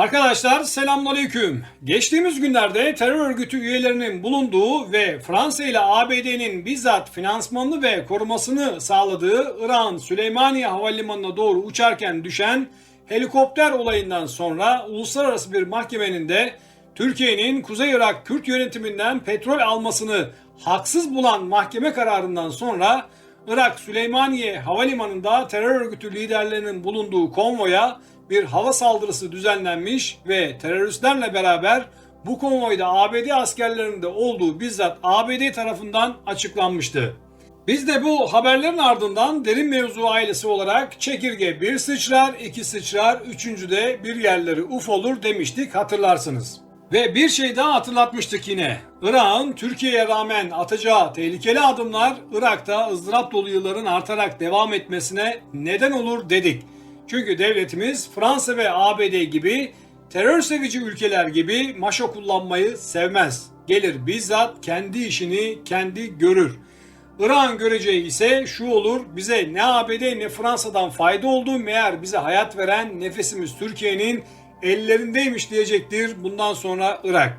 Arkadaşlar selamünaleyküm. Geçtiğimiz günlerde terör örgütü üyelerinin bulunduğu ve Fransa ile ABD'nin bizzat finansmanını ve korumasını sağladığı İran Süleymaniye Havalimanı'na doğru uçarken düşen helikopter olayından sonra uluslararası bir mahkemenin de Türkiye'nin Kuzey Irak Kürt yönetiminden petrol almasını haksız bulan mahkeme kararından sonra Irak Süleymaniye Havalimanı'nda terör örgütü liderlerinin bulunduğu konvoya bir hava saldırısı düzenlenmiş ve teröristlerle beraber bu konvoyda ABD askerlerinin de olduğu bizzat ABD tarafından açıklanmıştı. Biz de bu haberlerin ardından derin mevzu ailesi olarak çekirge bir sıçrar, iki sıçrar, üçüncü de bir yerleri uf olur demiştik hatırlarsınız. Ve bir şey daha hatırlatmıştık yine. Irak'ın Türkiye'ye rağmen atacağı tehlikeli adımlar Irak'ta ızdırap dolu yılların artarak devam etmesine neden olur dedik. Çünkü devletimiz Fransa ve ABD gibi terör sevici ülkeler gibi maşa kullanmayı sevmez. Gelir bizzat kendi işini kendi görür. Irak'ın göreceği ise şu olur bize ne ABD ne Fransa'dan fayda oldu meğer bize hayat veren nefesimiz Türkiye'nin ellerindeymiş diyecektir bundan sonra Irak.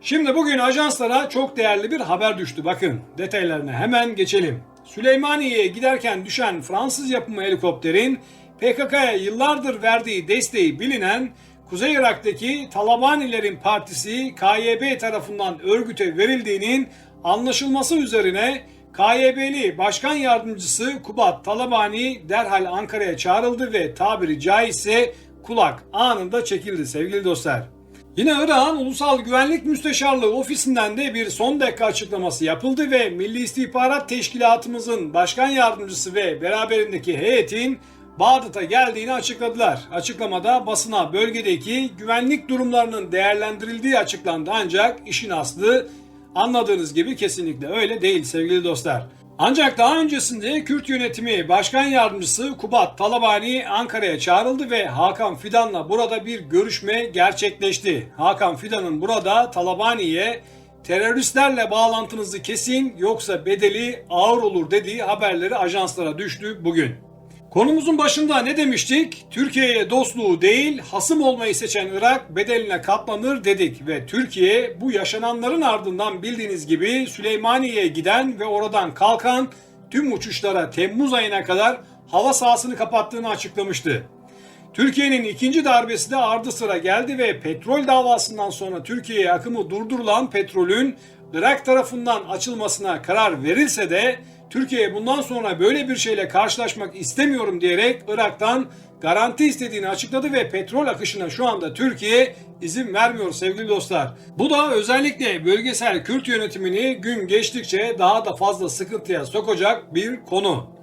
Şimdi bugün ajanslara çok değerli bir haber düştü. Bakın detaylarına hemen geçelim. Süleymaniye'ye giderken düşen Fransız yapımı helikopterin PKK'ya yıllardır verdiği desteği bilinen Kuzey Irak'taki Talabanilerin partisi KYB tarafından örgüte verildiğinin anlaşılması üzerine KYB'li Başkan Yardımcısı Kubat Talabani derhal Ankara'ya çağrıldı ve tabiri caizse kulak anında çekildi sevgili dostlar. Yine Irak'ın Ulusal Güvenlik Müsteşarlığı ofisinden de bir son dakika açıklaması yapıldı ve Milli İstihbarat Teşkilatımızın başkan yardımcısı ve beraberindeki heyetin Bağdat'a geldiğini açıkladılar. Açıklamada basına bölgedeki güvenlik durumlarının değerlendirildiği açıklandı ancak işin aslı anladığınız gibi kesinlikle öyle değil sevgili dostlar. Ancak daha öncesinde Kürt yönetimi başkan yardımcısı Kubat Talabani Ankara'ya çağrıldı ve Hakan Fidan'la burada bir görüşme gerçekleşti. Hakan Fidan'ın burada Talabani'ye teröristlerle bağlantınızı kesin yoksa bedeli ağır olur dediği haberleri ajanslara düştü bugün. Konumuzun başında ne demiştik? Türkiye'ye dostluğu değil, hasım olmayı seçen Irak bedeline katlanır dedik ve Türkiye bu yaşananların ardından bildiğiniz gibi Süleymaniye'ye giden ve oradan kalkan tüm uçuşlara Temmuz ayına kadar hava sahasını kapattığını açıklamıştı. Türkiye'nin ikinci darbesi de ardı sıra geldi ve petrol davasından sonra Türkiye'ye akımı durdurulan petrolün Irak tarafından açılmasına karar verilse de Türkiye bundan sonra böyle bir şeyle karşılaşmak istemiyorum diyerek Irak'tan garanti istediğini açıkladı ve petrol akışına şu anda Türkiye izin vermiyor sevgili dostlar. Bu da özellikle bölgesel Kürt yönetimini gün geçtikçe daha da fazla sıkıntıya sokacak bir konu.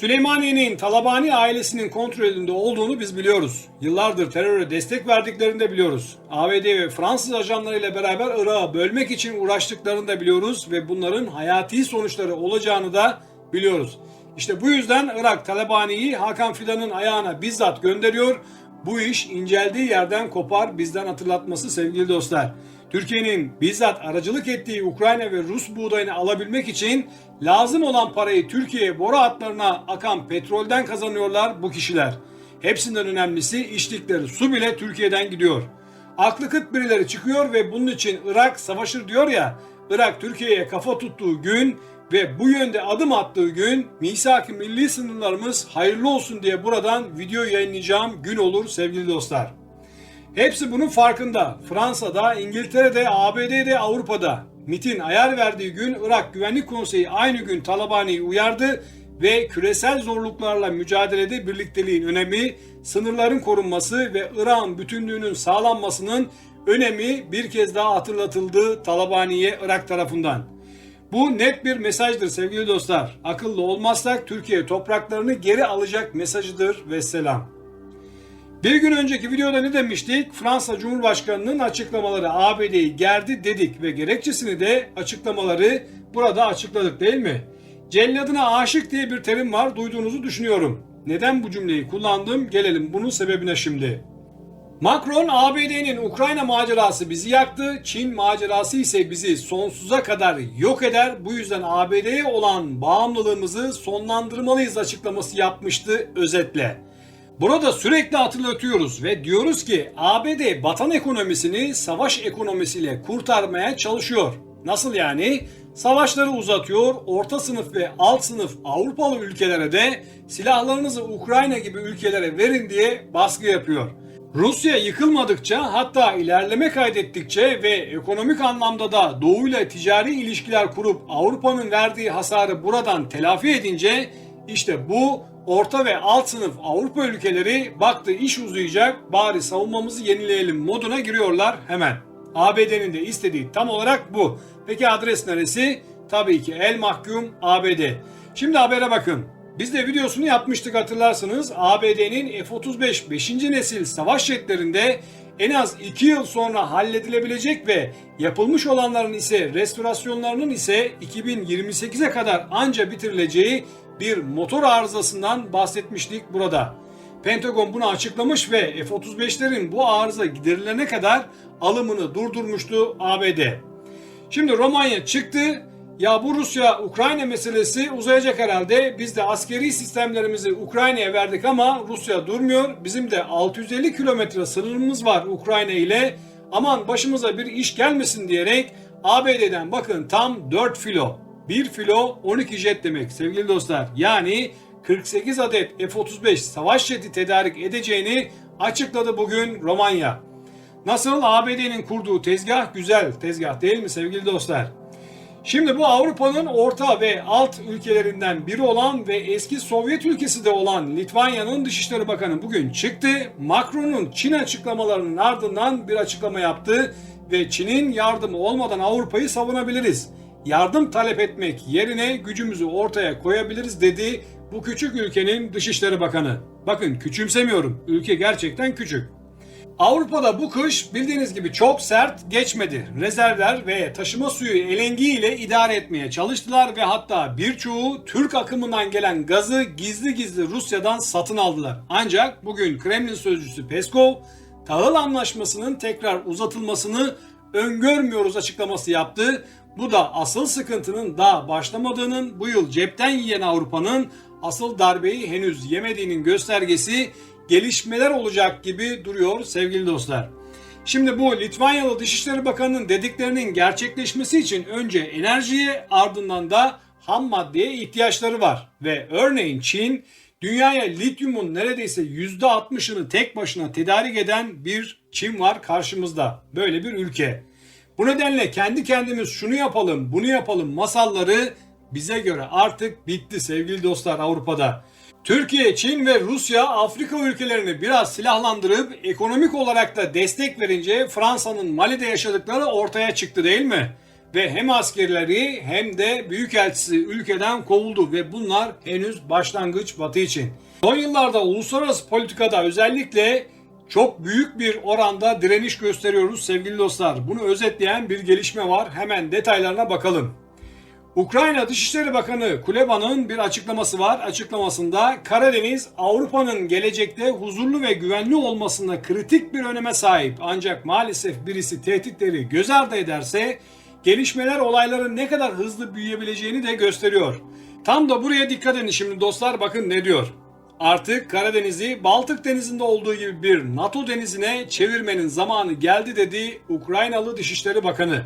Süleymaniye'nin Talabani ailesinin kontrolünde olduğunu biz biliyoruz. Yıllardır teröre destek verdiklerini de biliyoruz. ABD ve Fransız ajanlarıyla beraber Irak'ı bölmek için uğraştıklarını da biliyoruz ve bunların hayati sonuçları olacağını da biliyoruz. İşte bu yüzden Irak Talabani'yi Hakan Fidan'ın ayağına bizzat gönderiyor. Bu iş inceldiği yerden kopar bizden hatırlatması sevgili dostlar. Türkiye'nin bizzat aracılık ettiği Ukrayna ve Rus buğdayını alabilmek için lazım olan parayı Türkiye'ye boru hatlarına akan petrolden kazanıyorlar bu kişiler. Hepsinden önemlisi içtikleri su bile Türkiye'den gidiyor. Aklı kıt birileri çıkıyor ve bunun için Irak savaşır diyor ya, Irak Türkiye'ye kafa tuttuğu gün ve bu yönde adım attığı gün misak-ı milli sınırlarımız hayırlı olsun diye buradan video yayınlayacağım gün olur sevgili dostlar. Hepsi bunun farkında. Fransa'da, İngiltere'de, ABD'de, Avrupa'da. MIT'in ayar verdiği gün Irak Güvenlik Konseyi aynı gün Talabani'yi uyardı ve küresel zorluklarla mücadelede birlikteliğin önemi, sınırların korunması ve Irak'ın bütünlüğünün sağlanmasının önemi bir kez daha hatırlatıldı Talabani'ye Irak tarafından. Bu net bir mesajdır sevgili dostlar. Akıllı olmazsak Türkiye topraklarını geri alacak mesajıdır ve selam. Bir gün önceki videoda ne demiştik? Fransa Cumhurbaşkanı'nın açıklamaları ABD'yi gerdi dedik ve gerekçesini de açıklamaları burada açıkladık değil mi? Celladına aşık diye bir terim var duyduğunuzu düşünüyorum. Neden bu cümleyi kullandım? Gelelim bunun sebebine şimdi. Macron ABD'nin Ukrayna macerası bizi yaktı, Çin macerası ise bizi sonsuza kadar yok eder. Bu yüzden ABD'ye olan bağımlılığımızı sonlandırmalıyız açıklaması yapmıştı özetle. Burada sürekli hatırlatıyoruz ve diyoruz ki ABD vatan ekonomisini savaş ekonomisiyle kurtarmaya çalışıyor. Nasıl yani? Savaşları uzatıyor, orta sınıf ve alt sınıf Avrupalı ülkelere de silahlarınızı Ukrayna gibi ülkelere verin diye baskı yapıyor. Rusya yıkılmadıkça hatta ilerleme kaydettikçe ve ekonomik anlamda da doğuyla ticari ilişkiler kurup Avrupa'nın verdiği hasarı buradan telafi edince işte bu orta ve alt sınıf Avrupa ülkeleri baktı iş uzayacak bari savunmamızı yenileyelim moduna giriyorlar hemen. ABD'nin de istediği tam olarak bu. Peki adres neresi? Tabii ki el mahkum ABD. Şimdi habere bakın. Biz de videosunu yapmıştık hatırlarsınız. ABD'nin F-35 5. nesil savaş jetlerinde en az 2 yıl sonra halledilebilecek ve yapılmış olanların ise restorasyonlarının ise 2028'e kadar anca bitirileceği bir motor arızasından bahsetmiştik burada. Pentagon bunu açıklamış ve F-35'lerin bu arıza giderilene kadar alımını durdurmuştu ABD. Şimdi Romanya çıktı. Ya bu Rusya-Ukrayna meselesi uzayacak herhalde. Biz de askeri sistemlerimizi Ukrayna'ya verdik ama Rusya durmuyor. Bizim de 650 kilometre sınırımız var Ukrayna ile. Aman başımıza bir iş gelmesin diyerek ABD'den bakın tam 4 filo. 1 filo 12 jet demek sevgili dostlar. Yani 48 adet F-35 savaş jeti tedarik edeceğini açıkladı bugün Romanya. Nasıl ABD'nin kurduğu tezgah güzel tezgah değil mi sevgili dostlar? Şimdi bu Avrupa'nın orta ve alt ülkelerinden biri olan ve eski Sovyet ülkesi de olan Litvanya'nın Dışişleri Bakanı bugün çıktı. Macron'un Çin açıklamalarının ardından bir açıklama yaptı ve Çin'in yardımı olmadan Avrupa'yı savunabiliriz. Yardım talep etmek yerine gücümüzü ortaya koyabiliriz dedi bu küçük ülkenin Dışişleri Bakanı. Bakın küçümsemiyorum. Ülke gerçekten küçük. Avrupa'da bu kış bildiğiniz gibi çok sert geçmedi. Rezervler ve taşıma suyu LNG ile idare etmeye çalıştılar ve hatta birçoğu Türk akımından gelen gazı gizli gizli Rusya'dan satın aldılar. Ancak bugün Kremlin sözcüsü Peskov tahıl anlaşmasının tekrar uzatılmasını öngörmüyoruz açıklaması yaptı. Bu da asıl sıkıntının daha başlamadığının bu yıl cepten yiyen Avrupa'nın asıl darbeyi henüz yemediğinin göstergesi gelişmeler olacak gibi duruyor sevgili dostlar. Şimdi bu Litvanyalı Dışişleri Bakanı'nın dediklerinin gerçekleşmesi için önce enerjiye ardından da ham maddeye ihtiyaçları var. Ve örneğin Çin dünyaya lityumun neredeyse %60'ını tek başına tedarik eden bir Çin var karşımızda. Böyle bir ülke. Bu nedenle kendi kendimiz şunu yapalım, bunu yapalım masalları bize göre artık bitti sevgili dostlar Avrupa'da. Türkiye, Çin ve Rusya Afrika ülkelerini biraz silahlandırıp ekonomik olarak da destek verince Fransa'nın Mali'de yaşadıkları ortaya çıktı değil mi? Ve hem askerleri hem de büyükelçisi ülkeden kovuldu ve bunlar henüz başlangıç Batı için. Son yıllarda uluslararası politikada özellikle çok büyük bir oranda direniş gösteriyoruz sevgili dostlar. Bunu özetleyen bir gelişme var. Hemen detaylarına bakalım. Ukrayna Dışişleri Bakanı Kuleba'nın bir açıklaması var. Açıklamasında Karadeniz Avrupa'nın gelecekte huzurlu ve güvenli olmasında kritik bir öneme sahip. Ancak maalesef birisi tehditleri göz ardı ederse gelişmeler olayların ne kadar hızlı büyüyebileceğini de gösteriyor. Tam da buraya dikkat edin şimdi dostlar bakın ne diyor. Artık Karadeniz'i Baltık Denizi'nde olduğu gibi bir NATO denizine çevirmenin zamanı geldi dedi Ukraynalı Dışişleri Bakanı.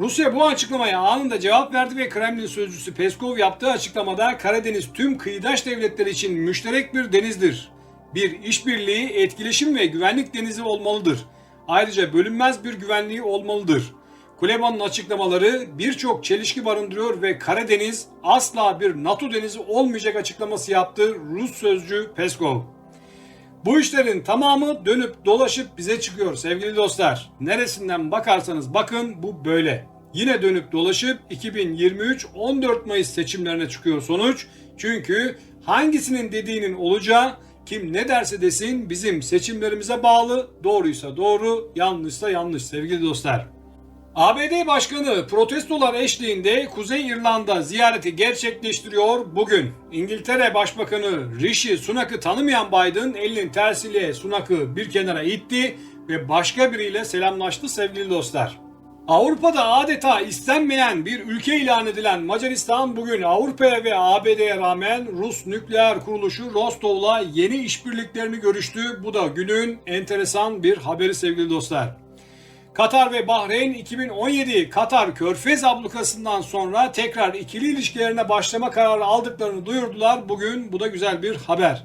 Rusya bu açıklamaya anında cevap verdi ve Kremlin sözcüsü Peskov yaptığı açıklamada Karadeniz tüm kıyıdaş devletler için müşterek bir denizdir. Bir işbirliği, etkileşim ve güvenlik denizi olmalıdır. Ayrıca bölünmez bir güvenliği olmalıdır. Kuleba'nın açıklamaları birçok çelişki barındırıyor ve Karadeniz asla bir NATO denizi olmayacak açıklaması yaptı Rus sözcü Peskov. Bu işlerin tamamı dönüp dolaşıp bize çıkıyor sevgili dostlar. Neresinden bakarsanız bakın bu böyle. Yine dönüp dolaşıp 2023 14 Mayıs seçimlerine çıkıyor sonuç. Çünkü hangisinin dediğinin olacağı kim ne derse desin bizim seçimlerimize bağlı. Doğruysa doğru, yanlışsa yanlış sevgili dostlar. ABD Başkanı protestolar eşliğinde Kuzey İrlanda ziyareti gerçekleştiriyor bugün. İngiltere Başbakanı Rishi Sunak'ı tanımayan Biden elinin tersiyle Sunak'ı bir kenara itti ve başka biriyle selamlaştı sevgili dostlar. Avrupa'da adeta istenmeyen bir ülke ilan edilen Macaristan bugün Avrupa'ya ve ABD'ye rağmen Rus nükleer kuruluşu Rostov'la yeni işbirliklerini görüştü. Bu da günün enteresan bir haberi sevgili dostlar. Katar ve Bahreyn 2017 Katar Körfez ablukasından sonra tekrar ikili ilişkilerine başlama kararı aldıklarını duyurdular. Bugün bu da güzel bir haber.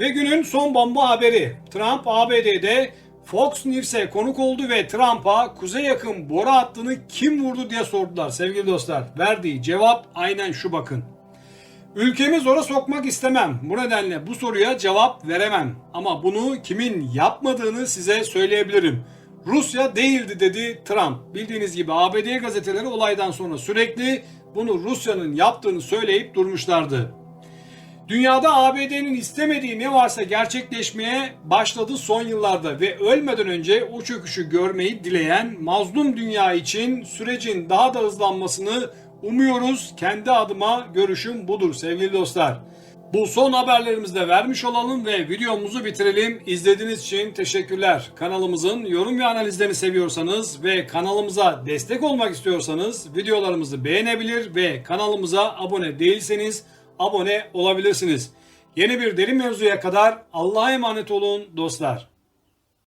Ve günün son bomba haberi. Trump ABD'de Fox News'e konuk oldu ve Trump'a kuzey yakın boru hattını kim vurdu diye sordular sevgili dostlar. Verdiği cevap aynen şu bakın. Ülkemi zora sokmak istemem. Bu nedenle bu soruya cevap veremem. Ama bunu kimin yapmadığını size söyleyebilirim. Rusya değildi dedi Trump. Bildiğiniz gibi ABD gazeteleri olaydan sonra sürekli bunu Rusya'nın yaptığını söyleyip durmuşlardı. Dünyada ABD'nin istemediği ne varsa gerçekleşmeye başladı son yıllarda ve ölmeden önce o çöküşü görmeyi dileyen mazlum dünya için sürecin daha da hızlanmasını umuyoruz. Kendi adıma görüşüm budur sevgili dostlar. Bu son haberlerimizde vermiş olalım ve videomuzu bitirelim. İzlediğiniz için teşekkürler. Kanalımızın yorum ve analizlerini seviyorsanız ve kanalımıza destek olmak istiyorsanız videolarımızı beğenebilir ve kanalımıza abone değilseniz abone olabilirsiniz. Yeni bir derin mevzuya kadar Allah'a emanet olun dostlar.